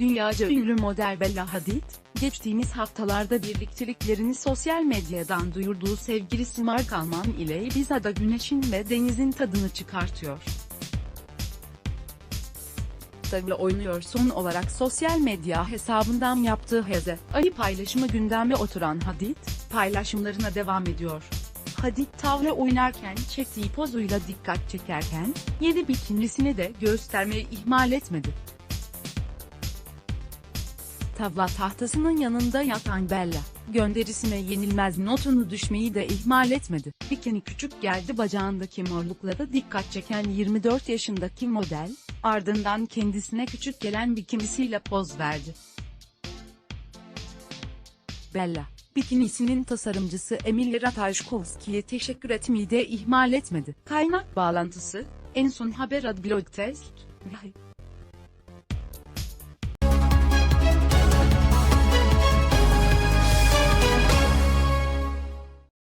Dünyaca ünlü model Bella Hadid, geçtiğimiz haftalarda birlikteliklerini sosyal medyadan duyurduğu sevgilisi Mark Alman ile Ibiza'da güneşin ve denizin tadını çıkartıyor. Tabii oynuyor son olarak sosyal medya hesabından yaptığı heze, ayı paylaşımı gündeme oturan Hadid, paylaşımlarına devam ediyor. Hadid tavla oynarken çektiği pozuyla dikkat çekerken, yeni bikinisini de göstermeyi ihmal etmedi. Tavla tahtasının yanında yatan Bella, gönderisine yenilmez notunu düşmeyi de ihmal etmedi. Bikini küçük geldi bacağındaki morluklara dikkat çeken 24 yaşındaki model, ardından kendisine küçük gelen bikinisiyle poz verdi. Bella, bikinisinin tasarımcısı Emil Ratajkowski'ye teşekkür etmeyi de ihmal etmedi. Kaynak bağlantısı, en son haber ad blog test,